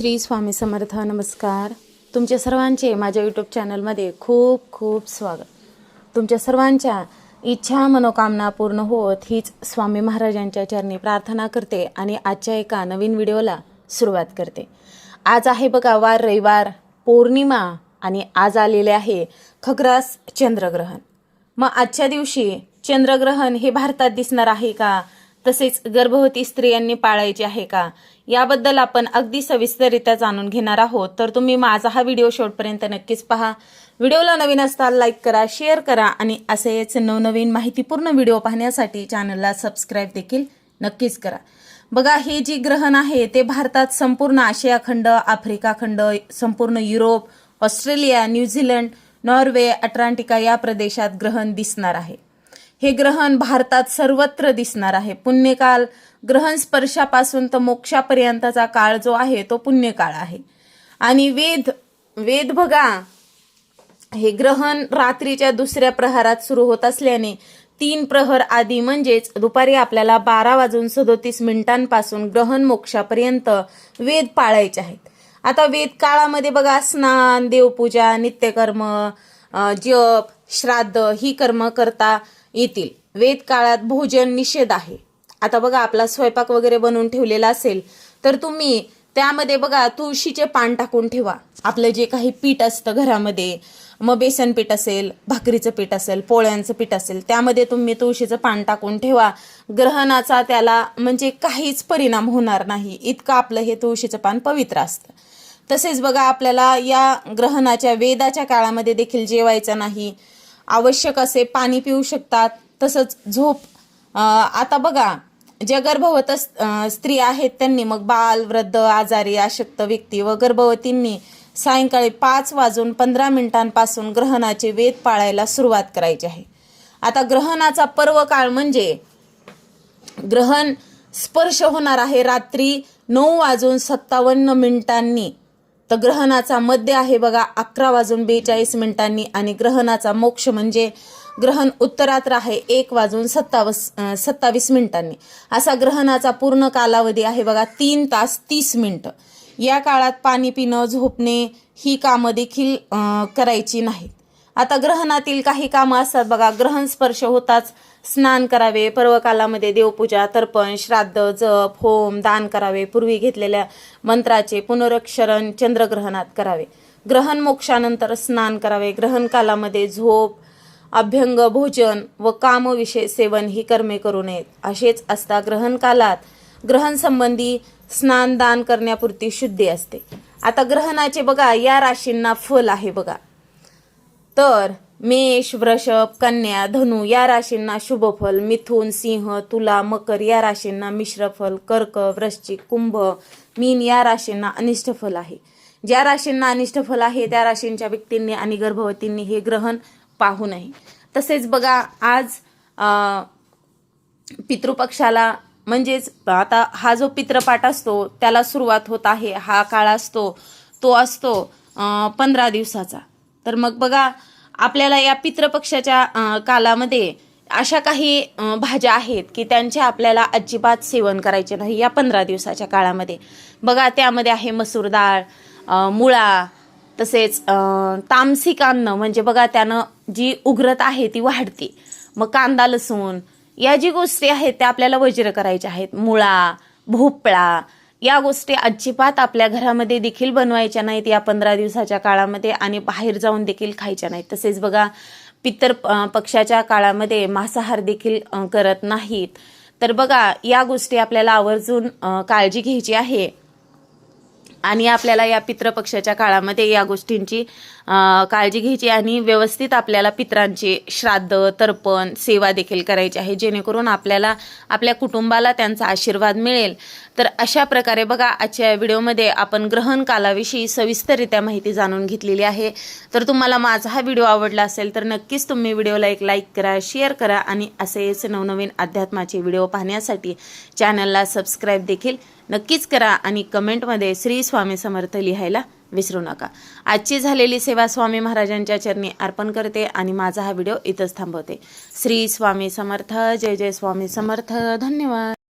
श्री स्वामी समर्थ नमस्कार. तुमच्या सर्वांचे माझ्या यूट्यूब चॅनलमध्ये खूप खूप स्वागत. तुमच्या सर्वांच्या इच्छा मनोकामना पूर्ण होत हीच स्वामी महाराजांच्या चरणी प्रार्थना करते आणि आजच्या एका नवीन व्हिडिओला सुरुवात करते. आज आहे बघा वार रविवार पौर्णिमा आणि आज आलेले आहे खग्रास चंद्रग्रहण. मग आजच्या दिवशी चंद्रग्रहण हे भारतात दिसणार आहे का? तसेच गर्भवती स्त्रियांनी पाळायची आहे का? याबद्दल आपण अगदी सविस्तररित्या जाणून घेणार आहोत. तर तुम्ही माझा हा व्हिडिओ शेवटपर्यंत नक्कीच पहा. व्हिडिओला नवीन असताल लाईक करा शेअर करा आणि असेच नवनवीन माहितीपूर्ण व्हिडिओ पाहण्यासाठी चॅनलला सबस्क्राईब देखील नक्कीच करा. बघा हे जी ग्रहण आहे ते भारतात संपूर्ण आशिया खंड आफ्रिका खंड संपूर्ण Europe Australia New Zealand Norway Antarctica या प्रदेशात ग्रहण दिसणार आहे. हे ग्रहण भारतात सर्वत्र दिसणार आहे. पुण्यकाल ग्रहण स्पर्शापासून तर मोक्षापर्यंतचा काळ जो आहे तो पुण्यकाळ आहे. आणि वेद वेद बघा हे ग्रहण रात्रीच्या दुसऱ्या प्रहारात सुरू होत असल्याने तीन प्रहर आधी म्हणजेच दुपारी आपल्याला बारा वाजून सदोतीस मिनिटांपासून ग्रहण मोक्षापर्यंत वेद पाळायचे आहेत. आता वेद काळामध्ये बघा स्नान देवपूजा नित्यकर्म जप श्राद्ध ही कर्म करता येतील. वेद काळात भोजन निषेध आहे. आता बघा आपला स्वयंपाक वगैरे बनवून ठेवलेला असेल तर तुम्ही त्यामध्ये बघा तुळशीचे पान टाकून ठेवा. आपलं जे काही पीठ असतं घरामध्ये मग बेसन पीठ असेल भाकरीचं पीठ असेल पोळ्यांचं पीठ असेल त्यामध्ये तुम्ही तुळशीचं पान टाकून ठेवा. ग्रहणाचा त्याला म्हणजे काहीच परिणाम होणार नाही. इतकं आपलं हे तुळशीचं पान पवित्र असतं. तसेच बघा आपल्याला या ग्रहणाच्या वेदाच्या काळामध्ये देखील जेवायचं नाही. आवश्यक असे पाणी पिऊ शकतात. तसंच झोप आता बघा ज्या गर्भवत स्त्री आहेत त्यांनी मग बाल वृद्ध आजारी अशक्त व्यक्ती व गर्भवतींनी सायंकाळी पाच वाजून पंधरा मिनिटांपासून ग्रहणाचे वेद पाळायला सुरुवात करायची आहे. आता ग्रहणाचा पर्व काळ म्हणजे ग्रहण स्पर्श होणार आहे रात्री नऊ वाजून सत्तावन्न मिनिटांनी. तर ग्रहणाचा मध्य आहे बघा अकरा वाजून बेचाळीस मिनिटांनी आणि ग्रहणाचा मोक्ष म्हणजे ग्रहण उत्तरात्र आहे एक वाजून सत्तावस सत्तावीस मिनिटांनी. असा ग्रहणाचा पूर्ण कालावधी आहे बघा तीन तास तीस मिनटं. या काळात पाणी पिणं झोपणे ही कामं देखील करायची नाहीत. आता ग्रहणातील काही कामं असतात बघा ग्रहण स्पर्श होताच स्नान करावे पर्वकालामध्ये देवपूजा तर्पण श्राद्ध जप होम दान करावे पूर्वी घेतलेल्या मंत्राचे पुनरक्षरण चंद्रग्रहणात करावे. ग्रहण मोक्षानंतर स्नान करावे ग्रहण कालामध्ये झोप अभ्यंग भोजन व कामविषय सेवन ही कर्मे करू नयेत. असेच असता ग्रहण कालात ग्रहण संबंधी स्नान दान करण्यापुरती शुद्धी असते. आता ग्रहणाचे बघा या राशींना फल आहे बघा. तर मेष वृषभ कन्या धनु या राशींना शुभफल मिथुन सिंह तुला मकर या राशींना मिश्रफल कर्क वृश्चिक कुंभ मीन या राशींना अनिष्टफल आहे. ज्या राशींना अनिष्टफल आहे त्या राशींच्या व्यक्तींनी आणि गर्भवतींनी हे ग्रहण पाहू नये. तसेच बघा आज पितृपक्षाला म्हणजेच आता हा जो पितृपाठ असतो त्याला सुरुवात होत आहे हा काळ असतो तो असतो पंधरा दिवसाचा. तर मग बघा आपल्याला या पितृपक्षाच्या कालामध्ये अशा काही भाज्या आहेत की त्यांचे आपल्याला अजिबात सेवन करायचे नाही या पंधरा दिवसाच्या काळामध्ये. बघा त्यामध्ये आहे मसूर डाळ मुळा तसेच अं, तामसिक अन्न म्हणजे बघा त्यानं जी उग्रता आहे ती वाढते. मग कांदा लसूण या जी गोष्टी आहेत त्या आपल्याला वज्र करायच्या आहेत. मुळा भोपळा या गोष्टी अजिबात आपल्या घरामध्ये देखील बनवायच्या नाहीत या पंधरा दिवसाच्या काळामध्ये आणि बाहेर जाऊन देखील खायच्या नाहीत. तसेच बघा पितर पक्षाच्या काळामध्ये मांसाहार देखील करत नाहीत. तर बघा या गोष्टी आपल्याला आवर्जून काळजी घ्यायची आहे. आणि आपल्याला या पितृपक्षाच्या काळामध्ये या गोष्टींची काळजी घ्यायची आणि व्यवस्थित आपल्याला पित्रांचे श्राद्ध तर्पण सेवा देखील करायची आहे जेणेकरून आपल्याला आपल्या कुटुंबाला त्यांचा आशीर्वाद मिळेल. तर अशा प्रकारे बघा आजच्या व्हिडिओमध्ये आपण ग्रहण कालाविषयी सविस्तररित्या माहिती जाणून घेतलेली आहे. तर तुम्हाला माझा हा व्हिडिओ आवडला असेल तर नक्कीच तुम्ही व्हिडिओला एक लाईक करा शेअर करा आणि असेच नवनवीन अध्यात्माचे व्हिडिओ पाहण्यासाठी चॅनलला सबस्क्राईब देखील नक्कीच करा आणि कमेंटमध्ये श्री स्वामी समर्थ लिहायला विसरू नका. आजची झालेली सेवा स्वामी महाराजांच्या चरणी अर्पण करते आणि माझा हा व्हिडिओ इथंच थांबवते. श्री स्वामी समर्थ जय जय स्वामी समर्थ धन्यवाद.